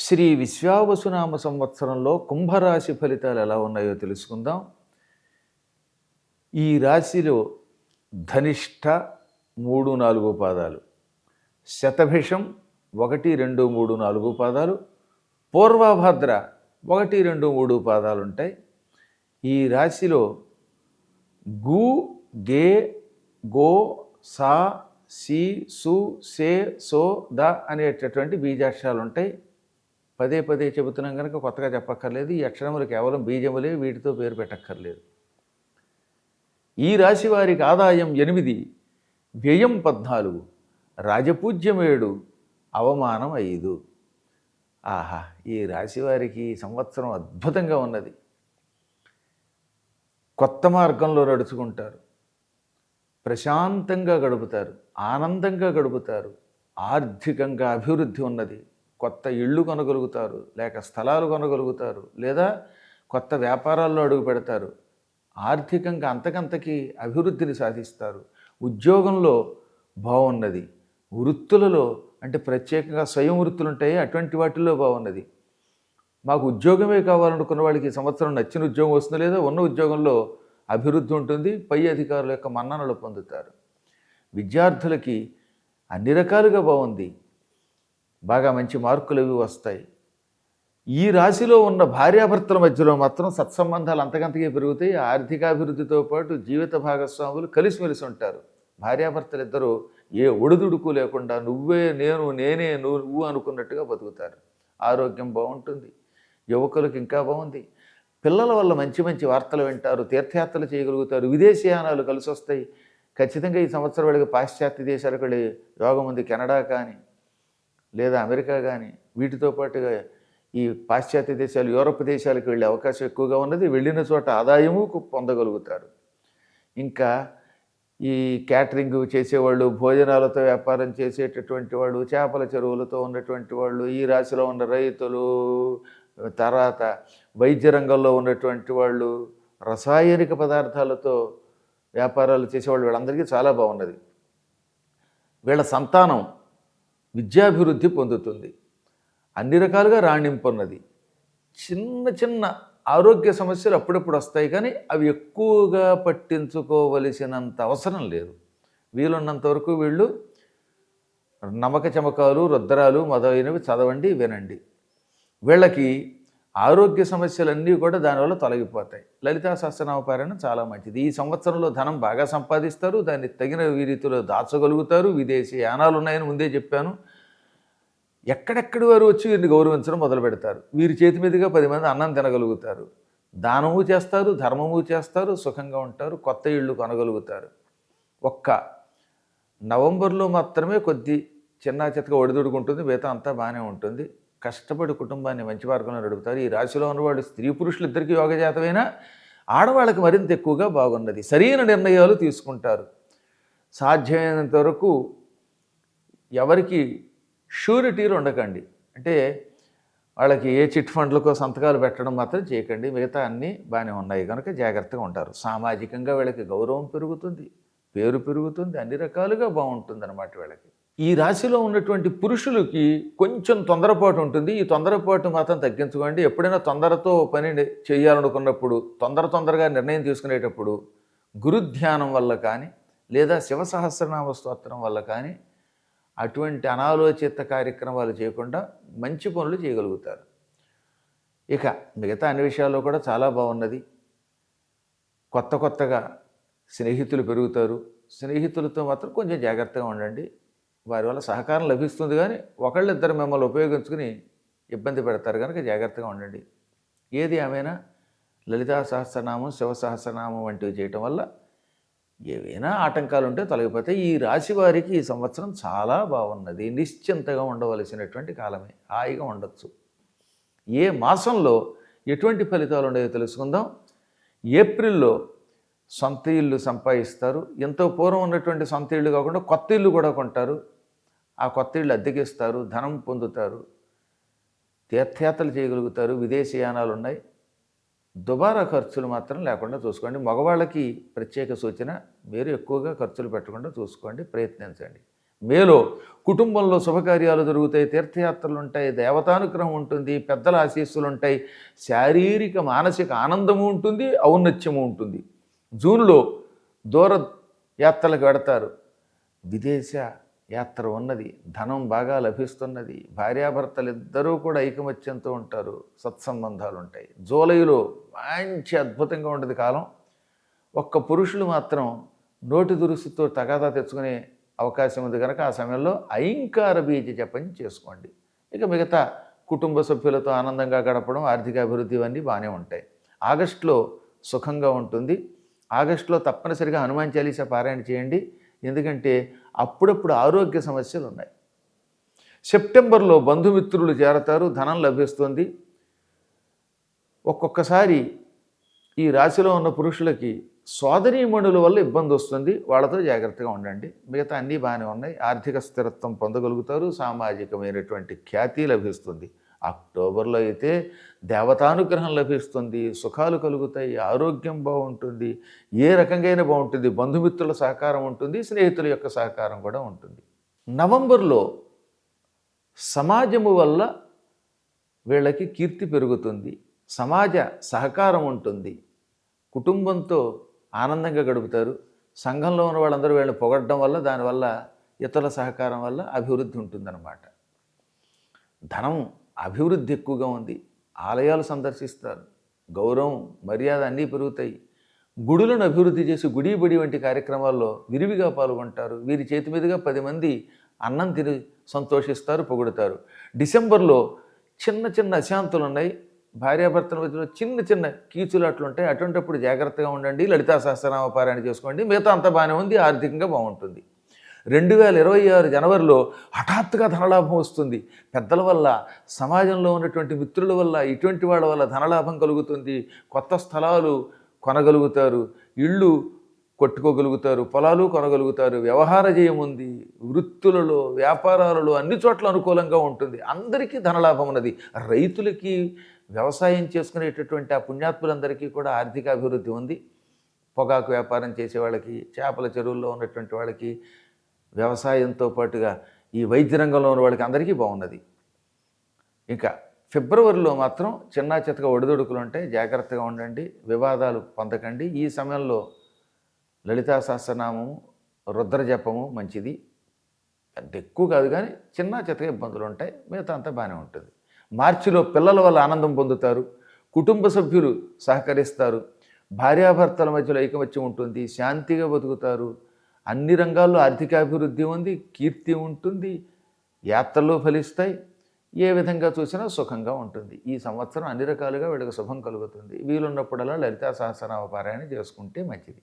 శ్రీ విశ్వావసునామ సంవత్సరంలో కుంభరాశి ఫలితాలు ఎలా ఉన్నాయో తెలుసుకుందాం. ఈ రాశిలో ధనిష్ట మూడు నాలుగు పాదాలు శతభిషం ఒకటి రెండు మూడు నాలుగు పాదాలు పూర్వభద్ర ఒకటి రెండు మూడు పాదాలు ఉంటాయి. ఈ రాశిలో గు గే గో సా సి సు సే సో ద అనేటటువంటి బీజాక్షరాలు ఉంటాయి. పదే పదే చెబుతున్నాం కనుక కొత్తగా చెప్పక్కర్లేదు. ఈ అక్షరములు కేవలం బీజములే వీటితో పేరు పెట్టక్కర్లేదు. ఈ రాశి వారికి ఆదాయం ఎనిమిది వ్యయం పద్నాలుగు రాజపూజ్యం ఏడు అవమానం ఐదు. ఆహా ఈ రాశి వారికి సంవత్సరం అద్భుతంగా ఉన్నది. కొత్త మార్గంలో నడుచుకుంటారు. ప్రశాంతంగా గడుపుతారు ఆనందంగా గడుపుతారు ఆర్థికంగా అభివృద్ధి ఉన్నది. కొత్త ఇళ్ళు కొనగలుగుతారు లేక స్థలాలు కొనగలుగుతారు లేదా కొత్త వ్యాపారాల్లో అడుగు పెడతారు. ఆర్థికంగా అంతకంతకి అభివృద్ధిని సాధిస్తారు. ఉద్యోగంలో బాగున్నది వృత్తులలో అంటే ప్రత్యేకంగా స్వయం వృత్తులు ఉంటాయి అటువంటి వాటిల్లో బాగున్నది మాకు ఉద్యోగమే కావాలనుకున్న వాళ్ళకి ఈ సంవత్సరం నచ్చిన ఉద్యోగం వస్తుంది లేదా ఉన్న ఉద్యోగంలో అభివృద్ధి ఉంటుంది పై అధికారుల యొక్క మన్ననలు పొందుతారు. విద్యార్థులకి అన్ని రకాలుగా బాగుంది బాగా మంచి మార్కులు ఇవి వస్తాయి. ఈ రాశిలో ఉన్న భార్యాభర్తల మధ్యలో మాత్రం సత్సంబంధాలు అంతకంతకే పెరుగుతాయి. ఆర్థికాభివృద్ధితో పాటు జీవిత భాగస్వాములు కలిసిమెలిసి ఉంటారు. భార్యాభర్తలు ఇద్దరు ఏ ఒడిదుడుకు లేకుండా నువ్వే నేను నేనే నువ్వు అనుకున్నట్టుగా బతుకుతారు. ఆరోగ్యం బాగుంటుంది. యువకులకు ఇంకా బాగుంది. పిల్లల వల్ల మంచి మంచి వార్తలు వింటారు తీర్థయాత్రలు చేయగలుగుతారు విదేశీయానాలు కలిసి వస్తాయి ఖచ్చితంగా ఈ సంవత్సరం వెళ్ళి పాశ్చాత్య దేశాలకు వెళ్ళి యోగం ఉంది. కెనడా కానీ లేదా అమెరికా కానీ వీటితో పాటుగా ఈ పాశ్చాత్య దేశాలు యూరప్ దేశాలకు వెళ్ళే అవకాశం ఎక్కువగా ఉన్నది. వెళ్ళిన చోట ఆదాయము పొందగలుగుతారు. ఇంకా ఈ క్యాటరింగ్ చేసేవాళ్ళు భోజనాలతో వ్యాపారం చేసేటటువంటి వాళ్ళు చేపల చెరువులతో ఉన్నటువంటి వాళ్ళు ఈ రాశిలో ఉన్న రైతులు తర్వాత వైద్య రంగంలో ఉన్నటువంటి వాళ్ళు రసాయనిక పదార్థాలతో వ్యాపారాలు చేసేవాళ్ళు వీళ్ళందరికీ చాలా బాగున్నది. వీళ్ళ సంతానం విద్యాభివృద్ధి పొందుతుంది. అన్ని రకాలుగా రాణింపున్నది. చిన్న చిన్న ఆరోగ్య సమస్యలు అప్పుడప్పుడు వస్తాయి కానీ అవి ఎక్కువగా పట్టించుకోవలసినంత అవసరం లేదు. వీలున్నంత వరకు వీళ్ళు నమక చమకాలు రుద్రాలు మొదలైనవి చదవండి వినండి. వీళ్ళకి ఆరోగ్య సమస్యలన్నీ కూడా దానివల్ల తొలగిపోతాయి. లలితా సహస్రనామపారాయణ చాలా మంచిది. ఈ సంవత్సరంలో ధనం బాగా సంపాదిస్తారు. దాన్ని తగిన రీతిలో దాచగలుగుతారు. విదేశీ యానాలు ఉన్నాయని ముందే చెప్పాను. ఎక్కడెక్కడి వారు వచ్చి వీరిని గౌరవించడం మొదలు పెడతారు. వీరి చేతి మీదుగా పది మంది అన్నం తినగలుగుతారు. దానము చేస్తారు ధర్మము చేస్తారు సుఖంగా ఉంటారు కొత్త ఇళ్ళు కొనగలుగుతారు. ఒక్క నవంబర్లో మాత్రమే కొద్ది చిన్న చితక ఒడిదుడుకుంటుంది. మిగతా అంతా బాగానే ఉంటుంది. కష్టపడి కుటుంబాన్ని మంచి మార్గంలో నడుపుతారు. ఈ రాశిలో ఉన్నవాళ్ళు స్త్రీ పురుషులు ఇద్దరికి యోగజాతమైనా ఆడవాళ్ళకి మరింత ఎక్కువగా బాగున్నది. సరైన నిర్ణయాలు తీసుకుంటారు. సాధ్యమైనంత వరకు ఎవరికి షూరిటీలు ఉండకండి. అంటే వాళ్ళకి ఏ చిట్ ఫండ్లకో సంతకాలు పెట్టడం మాత్రం చేయకండి. మిగతా అన్నీ బాగానే ఉన్నాయి కనుక జాగ్రత్తగా ఉంటారు. సామాజికంగా వీళ్ళకి గౌరవం పెరుగుతుంది పేరు పెరుగుతుంది అన్ని రకాలుగా బాగుంటుంది అన్నమాట వీళ్ళకి. ఈ రాశిలో ఉన్నటువంటి పురుషులకి కొంచెం తొందరపాటు ఉంటుంది. ఈ తొందరపాటు మాత్రం తగ్గించుకోండి. ఎప్పుడైనా తొందరతో పని చేయాలనుకున్నప్పుడు తొందర తొందరగా నిర్ణయం తీసుకునేటప్పుడు గురుధ్యానం వల్ల కానీ లేదా శివ సహస్రనామ స్తోత్రం వల్ల కానీ అటువంటి అనాలోచిత కార్యక్రమాలు చేయకుండా మంచి పనులు చేయగలుగుతారు. ఇక మిగతా అన్ని విషయాల్లో కూడా చాలా బాగున్నది. కొత్త కొత్తగా స్నేహితులు పెరుగుతారు. స్నేహితులతో మాత్రం కొంచెం జాగ్రత్తగా ఉండండి. వారి వల్ల సహకారం లభిస్తుంది కానీ ఒకళ్ళిద్దరు మిమ్మల్ని ఉపయోగించుకుని ఇబ్బంది పెడతారు కనుక జాగ్రత్తగా ఉండండి. ఏది ఏమైనా లలితా సహస్రనామం శివ సహస్రనామం వంటివి చేయటం వల్ల ఏవైనా ఆటంకాలు ఉంటే తొలగిపోతే ఈ రాశి వారికి ఈ సంవత్సరం చాలా బాగున్నది. నిశ్చింతగా ఉండవలసినటువంటి కాలమే. హాయిగా ఉండొచ్చు. ఏ మాసంలో ఎటువంటి ఫలితాలు ఉన్నాయో తెలుసుకుందాం. ఏప్రిల్లో సొంత ఇల్లు సంపాదిస్తారు. ఎంతో పూర్వం ఉన్నటువంటి సొంత ఇల్లు కాకుండా కొత్త ఇల్లు కూడా కొంటారు. ఆ కొత్త ఇల్లు అద్దెకిస్తారు ధనం పొందుతారు తీర్థయాత్రలు చేయగలుగుతారు విదేశీయానాలు ఉన్నాయి. దుబారా ఖర్చులు మాత్రం లేకుండా చూసుకోండి. మగవాళ్ళకి ప్రత్యేక సూచన మీరు ఎక్కువగా ఖర్చులు పెట్టకుండా చూసుకోండి ప్రయత్నించండి. మేలో కుటుంబంలో శుభకార్యాలు జరుగుతాయి తీర్థయాత్రలు ఉంటాయి దేవతానుగ్రహం ఉంటుంది పెద్దల ఆశీస్సులు ఉంటాయి శారీరక మానసిక ఆనందము ఉంటుంది ఔన్నత్యము ఉంటుంది. జూన్లో దూర యాత్రలకు వెడతారు. విదేశ యాత్ర ఉన్నది ధనం బాగా లభిస్తున్నది భార్యాభర్తలు ఇద్దరూ కూడా ఐకమత్యంతో ఉంటారు సత్సంబంధాలు ఉంటాయి జూలైలో మంచి అద్భుతంగా ఉండేది కాలం. ఒక్క పురుషులు మాత్రం నోటి దురుసుతో తగాదా తెచ్చుకునే అవకాశం ఉంది కనుక ఆ సమయంలో ఐంకార బీజ జపం చేసుకోండి. ఇక మిగతా కుటుంబ సభ్యులతో ఆనందంగా గడపడం ఆర్థిక అభివృద్ధి ఇవన్నీ బాగానే ఉంటాయి. ఆగస్టులో సుఖంగా ఉంటుంది. ఆగస్టులో తప్పనిసరిగా హనుమాన్ చాలీసా పారాయణ చేయండి. ఎందుకంటే అప్పుడప్పుడు ఆరోగ్య సమస్యలు ఉన్నాయి. సెప్టెంబర్లో బంధుమిత్రులు చేరతారు ధనం లభిస్తుంది. ఒక్కొక్కసారి ఈ రాశిలో ఉన్న పురుషులకి సోదరీమణుల వల్ల ఇబ్బంది వస్తుంది. వాళ్ళతో జాగ్రత్తగా ఉండండి. మిగతా అన్నీ బాగానే ఉన్నాయి. ఆర్థిక స్థిరత్వం పొందగలుగుతారు. సామాజికమైనటువంటి ఖ్యాతి లభిస్తుంది. అక్టోబర్లో అయితే దేవతానుగ్రహం లభిస్తుంది సుఖాలు కలుగుతాయి ఆరోగ్యం బాగుంటుంది ఏ రకంగా బాగుంటుంది బంధుమిత్రుల సహకారం ఉంటుంది స్నేహితుల యొక్క సహకారం కూడా ఉంటుంది. నవంబర్లో సమాజము వల్ల వీళ్ళకి కీర్తి పెరుగుతుంది సమాజ సహకారం ఉంటుంది. కుటుంబంతో ఆనందంగా గడుపుతారు సంఘంలో ఉన్న వాళ్ళందరూ వీళ్ళని పొగడడం వల్ల దానివల్ల ఇతరుల సహకారం వల్ల అభివృద్ధి ఉంటుందన్నమాట. ధనం అభివృద్ధి ఎక్కువగా ఉంది. ఆలయాలు సందర్శిస్తారు. గౌరవం మర్యాద అన్నీ పెరుగుతాయి. గుడులను అభివృద్ధి చేసి గుడి బడి వంటి కార్యక్రమాల్లో విరివిగా పాల్గొంటారు. వీరి చేతి మీదుగా పది మంది అన్నం తిని సంతోషిస్తారు పొగుడుతారు. డిసెంబర్లో చిన్న చిన్న అశాంతులు ఉన్నాయి. భార్యాభర్తల మధ్యలో చిన్న చిన్న కీచులాట్లు ఉంటాయి. అటువంటిప్పుడు జాగ్రత్తగా ఉండండి. లలితా సహస్రనామ పారాయణ చేసుకోండి. మిగతా అంత బాగానే ఉంది. ఆర్థికంగా బాగుంటుంది. రెండు వేల ఇరవై ఆరు జనవరిలో హఠాత్తుగా ధనలాభం వస్తుంది. పెద్దల వల్ల సమాజంలో ఉన్నటువంటి మిత్రుల వల్ల ఇటువంటి వాళ్ళ వల్ల ధనలాభం కలుగుతుంది. కొత్త స్థలాలు కొనగలుగుతారు. ఇళ్ళు కొట్టుకోగలుగుతారు. పొలాలు కొనగలుగుతారు. వ్యవహార జయం ఉంది. వృత్తులలో వ్యాపారాలలో అన్ని చోట్ల అనుకూలంగా ఉంటుంది. అందరికీ ధనలాభం ఉన్నది. రైతులకి వ్యవసాయం చేసుకునేటటువంటి ఆ పుణ్యాత్ములందరికీ కూడా ఆర్థిక అభివృద్ధి ఉంది. పొగాకు వ్యాపారం చేసే వాళ్ళకి చేపల చెరువుల్లో ఉన్నటువంటి వాళ్ళకి వ్యవసాయంతో పాటుగా ఈ వైద్య రంగంలో ఉన్న వాళ్ళకి అందరికీ బాగున్నది ఇంకా ఫిబ్రవరిలో మాత్రం చిన్న చితక ఒడిదొడుకులు ఉంటాయి జాగ్రత్తగా ఉండండి వివాదాలు పొందకండి. ఈ సమయంలో లలితా సహస్రనామము రుద్ర జపము మంచిది. అంత ఎక్కువ కాదు కానీ చిన్న చితక ఇబ్బందులు ఉంటాయి మిగతా అంతా బాగానే ఉంటుంది. మార్చిలో పిల్లల వల్ల ఆనందం పొందుతారు కుటుంబ సభ్యులు సహకరిస్తారు భార్యాభర్తల మధ్యలో ఐకమత్యం ఉంటుంది శాంతిగా బతుకుతారు అన్ని రంగాల్లో ఆర్థికాభివృద్ధి ఉంది కీర్తి ఉంటుంది యాత్రలు ఫలిస్తాయి. ఏ విధంగా చూసినా సుఖంగా ఉంటుంది. ఈ సంవత్సరం అన్ని రకాలుగా వీళ్ళకి శుభం కలుగుతుంది. వీలున్నప్పుడల్లా లలితా సహస్రనామ పారాయణ చేసుకుంటే మంచిది.